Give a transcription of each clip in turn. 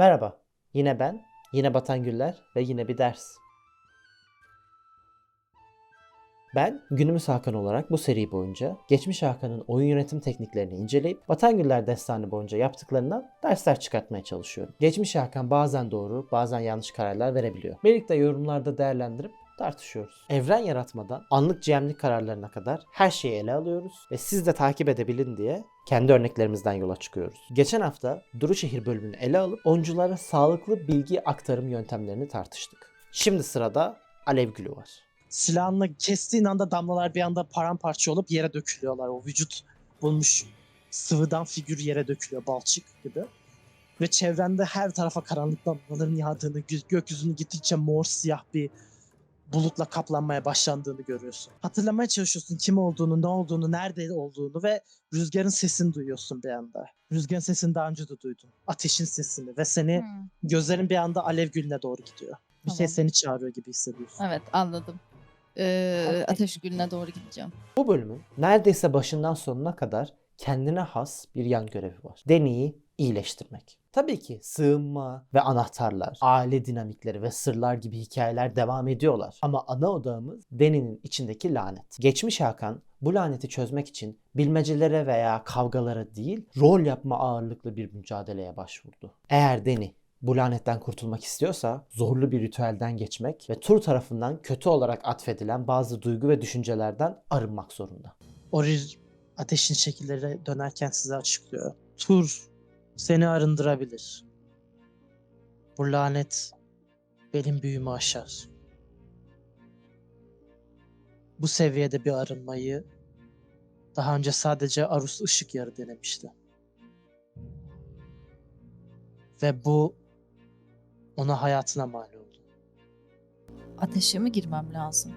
Merhaba, yine ben, yine Batan Güller ve yine bir ders. Ben günümüz Hakan olarak bu seri boyunca geçmiş Hakan'ın oyun yönetim tekniklerini inceleyip Batan Güller destanı boyunca yaptıklarından dersler çıkartmaya çalışıyorum. Geçmiş Hakan bazen doğru, bazen yanlış kararlar verebiliyor. Birlikte yorumlarda değerlendirip tartışıyoruz. Evren yaratmadan anlık GM'lik kararlarına kadar her şeyi ele alıyoruz ve siz de takip edebilin diye kendi örneklerimizden yola çıkıyoruz. Geçen hafta Duruşehir bölümünü ele alıp oyunculara sağlıklı bilgi aktarım yöntemlerini tartıştık. Şimdi sırada Alev Gülü var. silahınla kestiğin anda damlalar bir anda paramparça olup yere dökülüyorlar. O vücut bulmuş sıvıdan figür yere dökülüyor balçık gibi. Ve çevrende her tarafa karanlık damlaların yağdığını, gö- gökyüzünü gittikçe mor siyah bir bulutla kaplanmaya başlandığını görüyorsun. Hatırlamaya çalışıyorsun kim olduğunu, ne olduğunu, nerede olduğunu ve rüzgarın sesini duyuyorsun bir anda. Rüzgarın sesini daha önce de duydun. Ateşin sesini ve seni Hmm, gözlerin bir anda alev gülüne doğru gidiyor. Bir şey Tamam. seni çağırıyor gibi hissediyorsun. Evet anladım. Ee, ateş gülüne doğru gideceğim. Bu bölümün neredeyse başından sonuna kadar kendine has bir yan görevi var. Deneyi iyileştirmek. Tabii ki sığınma ve anahtarlar, aile dinamikleri ve sırlar gibi hikayeler devam ediyorlar. Ama ana odağımız Deni'nin içindeki lanet. Geçmiş Hakan bu laneti çözmek için bilmecelere veya kavgalara değil, rol yapma ağırlıklı bir mücadeleye başvurdu. Eğer Deni bu lanetten kurtulmak istiyorsa zorlu bir ritüelden geçmek ve Tur tarafından kötü olarak atfedilen bazı duygu ve düşüncelerden arınmak zorunda. Orir ateşin şekilleri dönerken size açıklıyor. Tur seni arındırabilir. Bu lanet benim büyümü aşar. Bu seviyede bir arınmayı daha önce sadece Arus ışık yarı denemişti. Ve bu ona hayatına mal oldu. Ateşe mi girmem lazım?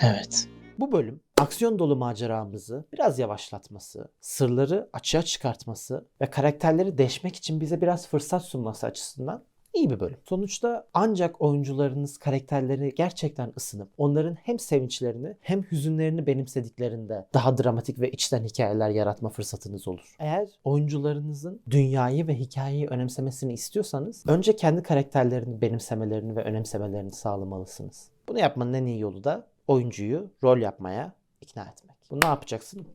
Evet. Bu bölüm aksiyon dolu maceramızı biraz yavaşlatması, sırları açığa çıkartması ve karakterleri deşmek için bize biraz fırsat sunması açısından iyi bir bölüm. Sonuçta ancak oyuncularınız karakterleri gerçekten ısınıp onların hem sevinçlerini hem hüzünlerini benimsediklerinde daha dramatik ve içten hikayeler yaratma fırsatınız olur. Eğer oyuncularınızın dünyayı ve hikayeyi önemsemesini istiyorsanız önce kendi karakterlerini benimsemelerini ve önemsemelerini sağlamalısınız. Bunu yapmanın en iyi yolu da oyuncuyu rol yapmaya ikna etmek. Bunu ne yapacaksın?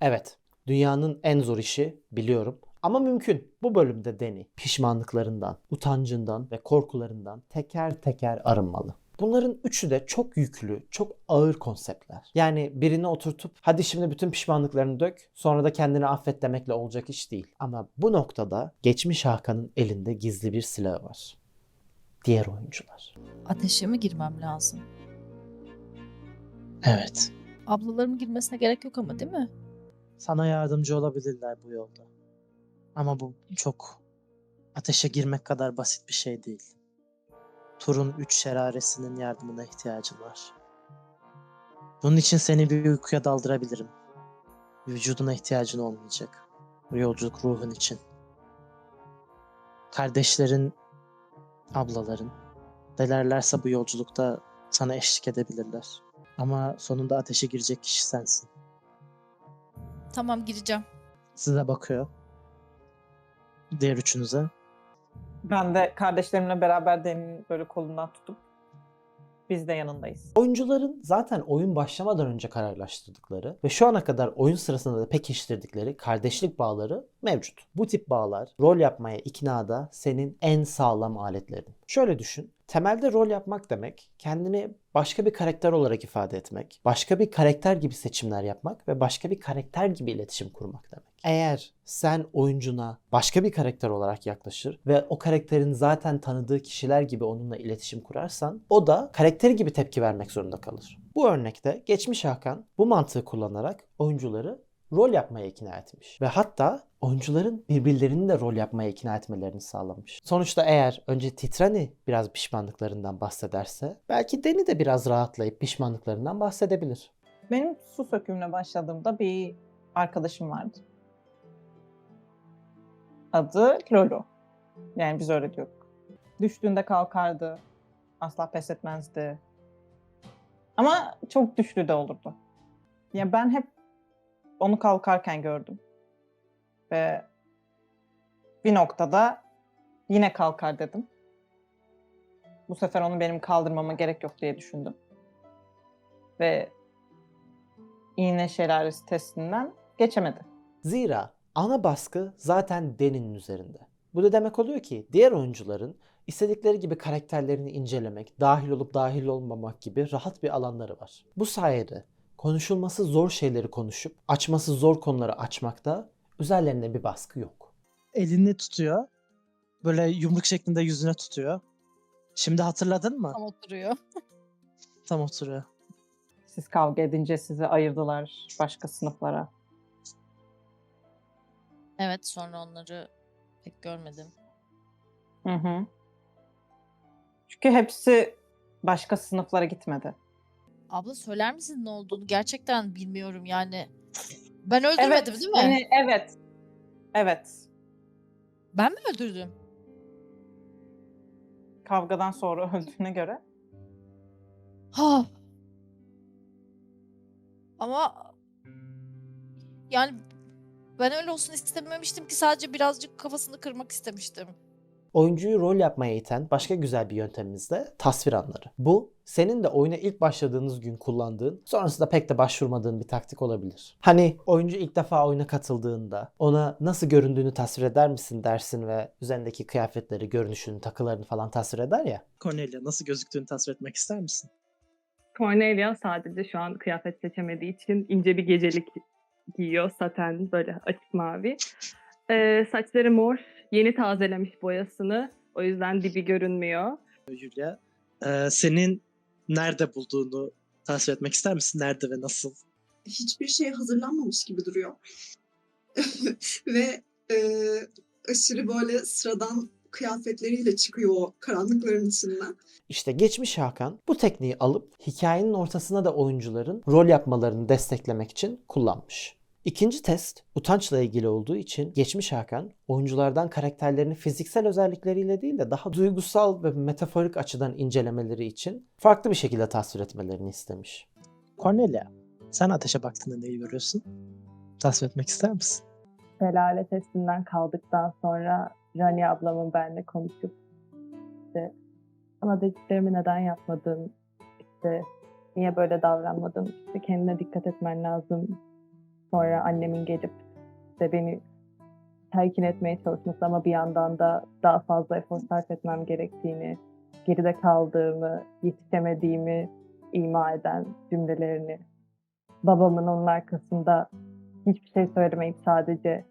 Evet, dünyanın en zor işi biliyorum. Ama mümkün. Bu bölümde Deni pişmanlıklarından, utancından ve korkularından teker teker arınmalı. Bunların üçü de çok yüklü, çok ağır konseptler. Yani birini oturtup hadi şimdi bütün pişmanlıklarını dök, sonra da kendini affet demekle olacak iş değil. Ama bu noktada geçmiş Hakan'ın elinde gizli bir silahı var. Diğer oyuncular. Ateşe mi girmem lazım? Evet. Ablalarımın girmesine gerek yok ama değil mi? Sana yardımcı olabilirler bu yolda. Ama bu çok ateşe girmek kadar basit bir şey değil. Tur'un üç şeraresinin yardımına ihtiyacın var. Bunun için seni bir uykuya daldırabilirim. Vücuduna ihtiyacın olmayacak. Bu yolculuk ruhun için. Kardeşlerin, ablaların, dilerlerse bu yolculukta sana eşlik edebilirler. Ama sonunda ateşe girecek kişi sensin. Tamam gireceğim. Size bakıyor. Diğer üçünüze. Ben de kardeşlerimle beraber Deni'nin böyle kolundan tutup biz de yanındayız. Oyuncuların zaten oyun başlamadan önce kararlaştırdıkları ve şu ana kadar oyun sırasında da pekiştirdikleri kardeşlik bağları mevcut. Bu tip bağlar rol yapmaya iknada senin en sağlam aletlerin. Şöyle düşün. Temelde rol yapmak demek kendini başka bir karakter olarak ifade etmek, başka bir karakter gibi seçimler yapmak ve başka bir karakter gibi iletişim kurmak demek. Eğer sen oyuncuna başka bir karakter olarak yaklaşır ve o karakterin zaten tanıdığı kişiler gibi onunla iletişim kurarsan o da karakteri gibi tepki vermek zorunda kalır. Bu örnekte geçmiş Hakan bu mantığı kullanarak oyuncuları rol yapmaya ikna etmiş. Ve hatta oyuncuların birbirlerini de rol yapmaya ikna etmelerini sağlamış. Sonuçta eğer önce Titrani biraz pişmanlıklarından bahsederse belki Deni de biraz rahatlayıp pişmanlıklarından bahsedebilir. Benim su sökümüne başladığımda bir arkadaşım vardı. Adı Lolo. Yani biz öyle diyorduk. Düştüğünde kalkardı. Asla pes etmezdi. Ama çok düştü de olurdu. Ya ben hep onu kalkarken gördüm. Ve bir noktada yine kalkar dedim. Bu sefer onu benim kaldırmama gerek yok diye düşündüm. Ve iğne şelalesi testinden geçemedi. Zira ana baskı zaten Deni'nin üzerinde. Bu da demek oluyor ki diğer oyuncuların istedikleri gibi karakterlerini incelemek, dahil olup dahil olmamak gibi rahat bir alanları var. Bu sayede konuşulması zor şeyleri konuşup açması zor konuları açmakta üzerlerinde bir baskı yok. Elini tutuyor. Böyle yumruk şeklinde yüzüne tutuyor. Şimdi hatırladın mı? Tam oturuyor. Tam oturuyor. Siz kavga edince sizi ayırdılar başka sınıflara. Evet sonra onları pek görmedim. Hı hı. Çünkü hepsi başka sınıflara gitmedi. Abla söyler misin ne olduğunu? Gerçekten bilmiyorum yani. Ben öldürmedim değil mi? hani evet. Evet. Ben mi öldürdüm? Kavgadan sonra öldüğüne göre. Ha. Ama yani ben öyle olsun istememiştim ki sadece birazcık kafasını kırmak istemiştim. Oyuncuyu rol yapmaya iten başka güzel bir yöntemimiz de tasvir anları. Bu senin de oyuna ilk başladığınız gün kullandığın, sonrasında pek de başvurmadığın bir taktik olabilir. Hani oyuncu ilk defa oyuna katıldığında ona nasıl göründüğünü tasvir eder misin dersin ve üzerindeki kıyafetleri, görünüşünü, takılarını falan tasvir eder ya. Cornelia nasıl gözüktüğünü tasvir etmek ister misin? Cornelia sadece şu an kıyafet seçemediği için ince bir gecelik giyiyor. Saten böyle açık mavi. Ee, saçları mor. Yeni tazelemiş boyasını. O yüzden dibi görünmüyor. Julia. Ee, senin nerede bulduğunu tasvir etmek ister misin? Nerede ve nasıl? hiçbir şey hazırlanmamış gibi duruyor. Ve e, aşırı böyle sıradan kıyafetleriyle çıkıyor o karanlıkların içinden. İşte geçmiş Hakan bu tekniği alıp hikayenin ortasına da oyuncuların rol yapmalarını desteklemek için kullanmış. İkinci test utançla ilgili olduğu için geçmiş Hakan oyunculardan karakterlerini fiziksel özellikleriyle değil de daha duygusal ve metaforik açıdan incelemeleri için farklı bir şekilde tasvir etmelerini istemiş. Cornelia, sen ateşe baktığında neyi görüyorsun? Tasvir etmek ister misin? Şelale testinden kaldıktan sonra Rani ablamın benimle konuşup işte sana dediklerimi neden yapmadın? İşte niye böyle davranmadın? İşte kendine dikkat etmen lazım. Sonra annemin gelip işte beni telkin etmeye çalışması ama bir yandan da daha fazla efor sarf etmem gerektiğini, geride kaldığımı, yetişemediğimi ima eden cümlelerini, babamın onun arkasında hiçbir şey söylemeyip sadece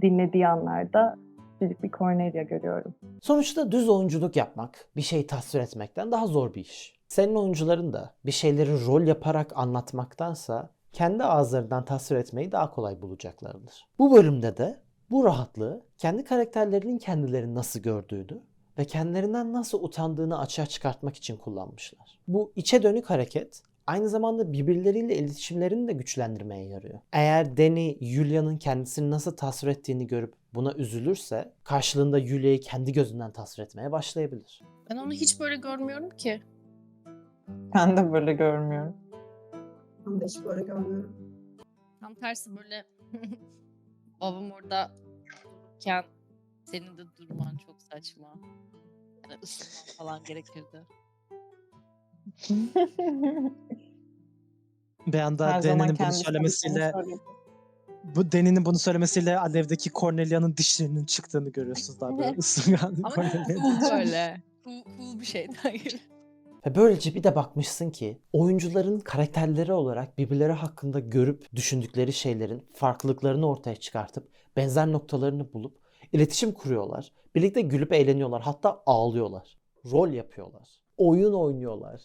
dinlediği anlarda küçücük bir Cornelia görüyorum. Sonuçta düz oyunculuk yapmak bir şey tasvir etmekten daha zor bir iş. Senin oyuncuların da bir şeyleri rol yaparak anlatmaktansa kendi ağızlarından tasvir etmeyi daha kolay bulacaklardır. Bu bölümde de bu rahatlığı kendi karakterlerinin kendilerini nasıl gördüğünü ve kendilerinden nasıl utandığını açığa çıkartmak için kullanmışlar. Bu içe dönük hareket aynı zamanda birbirleriyle iletişimlerini de güçlendirmeye yarıyor. Eğer Danny, Julia'nın kendisini nasıl tasvir ettiğini görüp buna üzülürse karşılığında Julia'yı kendi gözünden tasvir etmeye başlayabilir. Ben onu hiç böyle görmüyorum ki. Ben de böyle görmüyorum. Ben de hiç böyle görmüyorum. Tam tersi böyle babam orada dururken senin de durman çok saçma. Yani ısınman falan gerekirdi. Bir anda Her zaman Deni'nin bunu söylemesiyle bu Deni'nin bunu söylemesiyle alevdeki Cornelia'nın dişlerinin çıktığını görüyorsunuz daha böyle ısıngan Ama Cornelia'nın. cool böyle. Cool, cool bir şey değil. Ve böylece bir de bakmışsın ki oyuncuların karakterleri olarak birbirleri hakkında görüp düşündükleri şeylerin farklılıklarını ortaya çıkartıp benzer noktalarını bulup iletişim kuruyorlar. Birlikte gülüp eğleniyorlar. Hatta ağlıyorlar. Rol yapıyorlar. Oyun oynuyorlar.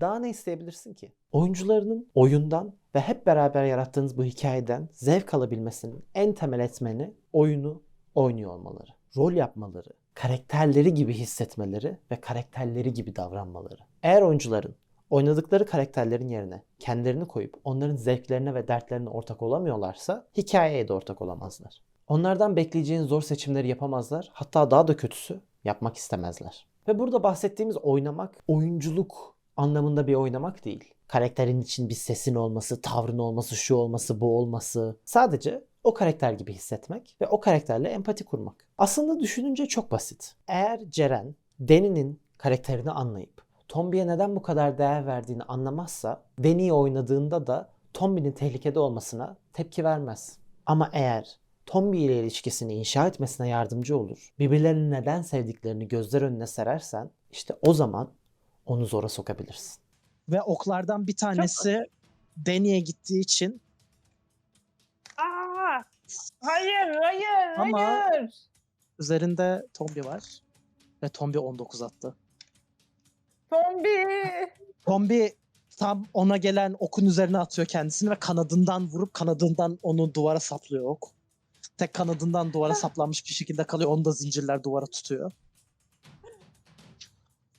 Daha ne isteyebilirsin ki? Oyuncularının oyundan ve hep beraber yarattığınız bu hikayeden zevk alabilmesinin en temel etmeni oyunu oynuyor olmaları. Rol yapmaları, karakterleri gibi hissetmeleri ve karakterleri gibi davranmaları. Eğer oyuncuların oynadıkları karakterlerin yerine kendilerini koyup onların zevklerine ve dertlerine ortak olamıyorlarsa hikayeye de ortak olamazlar. Onlardan bekleyeceğin zor seçimleri yapamazlar. Hatta daha da kötüsü yapmak istemezler. Ve burada bahsettiğimiz oynamak, oyunculuk anlamında bir oynamak değil. Karakterin için bir sesin olması, tavrın olması, şu olması, bu olması. Sadece o karakter gibi hissetmek ve o karakterle empati kurmak. Aslında düşününce çok basit. Eğer Ceren, Deni'nin karakterini anlayıp Tombi'ye neden bu kadar değer verdiğini anlamazsa Deni'yi oynadığında da Tombi'nin tehlikede olmasına tepki vermez. Ama eğer Tombi ile ilişkisini inşa etmesine yardımcı olur, birbirlerini neden sevdiklerini gözler önüne serersen işte o zaman onu zora sokabilirsin. Ve oklardan bir tanesi Deni'ye gittiği için! Hayır, hayır, Ama- hayır. üzerinde Tombi var. Ve Tombi 19 attı. Tombi. Tombi tam ona gelen okun üzerine atıyor kendisini ve kanadından vurup kanadından onu duvara saplıyor ok. Tek kanadından duvara saplanmış bir şekilde kalıyor. Onu da zincirler duvara tutuyor.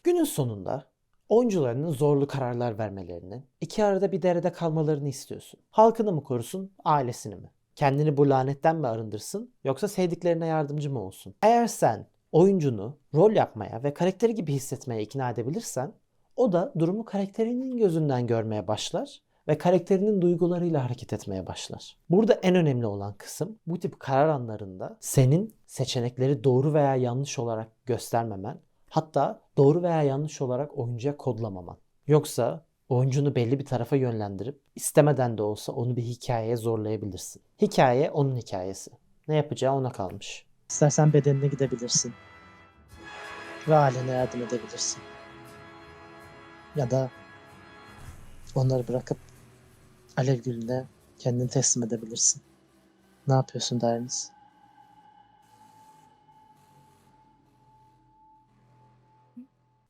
Günün sonunda oyuncularının zorlu kararlar vermelerini, iki arada bir derede kalmalarını istiyorsun. Halkını mı korusun, ailesini mi? Kendini bu lanetten mi arındırsın yoksa sevdiklerine yardımcı mı olsun? Eğer sen oyuncunu rol yapmaya ve karakteri gibi hissetmeye ikna edebilirsen o da durumu karakterinin gözünden görmeye başlar ve karakterinin duygularıyla hareket etmeye başlar. Burada en önemli olan kısım bu tip karar anlarında senin seçenekleri doğru veya yanlış olarak göstermemen Hatta doğru veya yanlış olarak oyuncuya kodlamaman. Yoksa oyuncunu belli bir tarafa yönlendirip istemeden de olsa onu bir hikayeye zorlayabilirsin. Hikaye onun hikayesi. Ne yapacağı ona kalmış. İstersen bedenine gidebilirsin. Ve ailene yardım edebilirsin. Ya da onları bırakıp Alev Gülü'ne kendini teslim edebilirsin. Ne yapıyorsun Darius?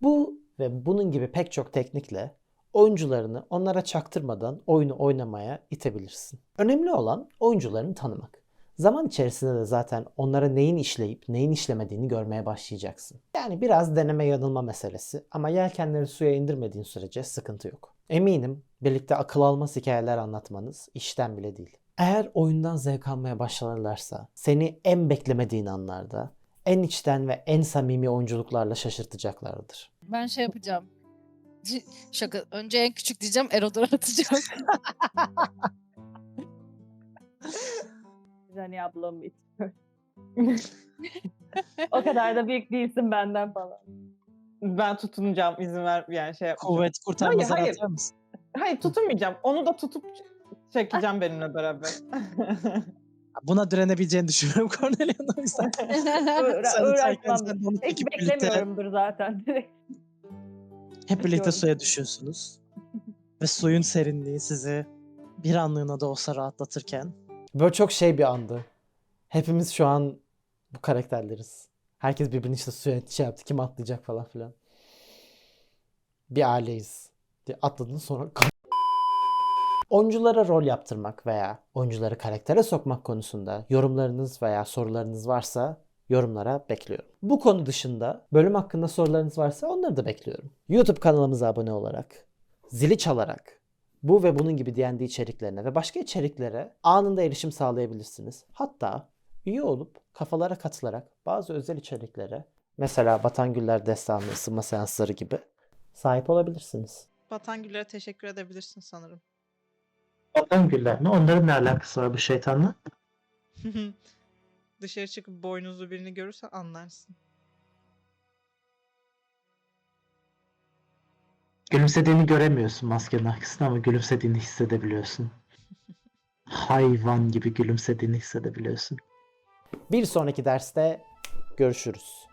Bu ve bunun gibi pek çok teknikle oyuncularını onlara çaktırmadan oyunu oynamaya itebilirsin. Önemli olan oyuncularını tanımak. Zaman içerisinde de zaten onlara neyin işleyip neyin işlemediğini görmeye başlayacaksın. Yani biraz deneme yanılma meselesi ama yelkenleri suya indirmediğin sürece sıkıntı yok. Eminim birlikte akıl almaz hikayeler anlatmanız işten bile değil. Eğer oyundan zevk almaya başlarlarsa seni en beklemediğin anlarda en içten ve en samimi oyunculuklarla şaşırtacaklardır. Ben şey yapacağım. Şaka. Önce en küçük diyeceğim. Erodor atacağım. Ablamı istiyorum. o kadar da büyük değilsin benden falan. Ben tutunacağım izin ver yani şey yapmayacağım. Kuvvet kurtarmazlar hayır. atar mısın? Hayır tutunmayacağım. Onu da tutup çekeceğim benimle beraber. Buna direnebileceğini düşünüyorum Cornelia'nın o yüzden. Uğra- uğraşmam. Hiç beklemiyorumdur zaten. Hep birlikte suya düşüyorsunuz. Ve suyun serinliği sizi bir anlığına da olsa rahatlatırken Böyle çok şey bir andı. Hepimiz şu an bu karakterleriz. Herkes birbirini işte suya şey yaptı. Kim atlayacak falan filan. Bir aileyiz. Diye atladın sonra Oyunculara rol yaptırmak veya oyuncuları karaktere sokmak konusunda yorumlarınız veya sorularınız varsa yorumlara bekliyorum. Bu konu dışında bölüm hakkında sorularınız varsa onları da bekliyorum. YouTube kanalımıza abone olarak, zili çalarak bu ve bunun gibi D&D içeriklerine ve başka içeriklere anında erişim sağlayabilirsiniz. Hatta üye olup kafalara katılarak bazı özel içeriklere mesela Batan Güller Destanı ısınma seansları gibi sahip olabilirsiniz. Batan Güller'e teşekkür edebilirsin sanırım. Batan Güller mi? Onların ne alakası var bu şeytanla? Dışarı çıkıp boynuzlu birini görürsen anlarsın. Gülümsediğini göremiyorsun maskenin arkasında ama gülümsediğini hissedebiliyorsun. Hayvan gibi gülümsediğini hissedebiliyorsun. Bir sonraki derste görüşürüz.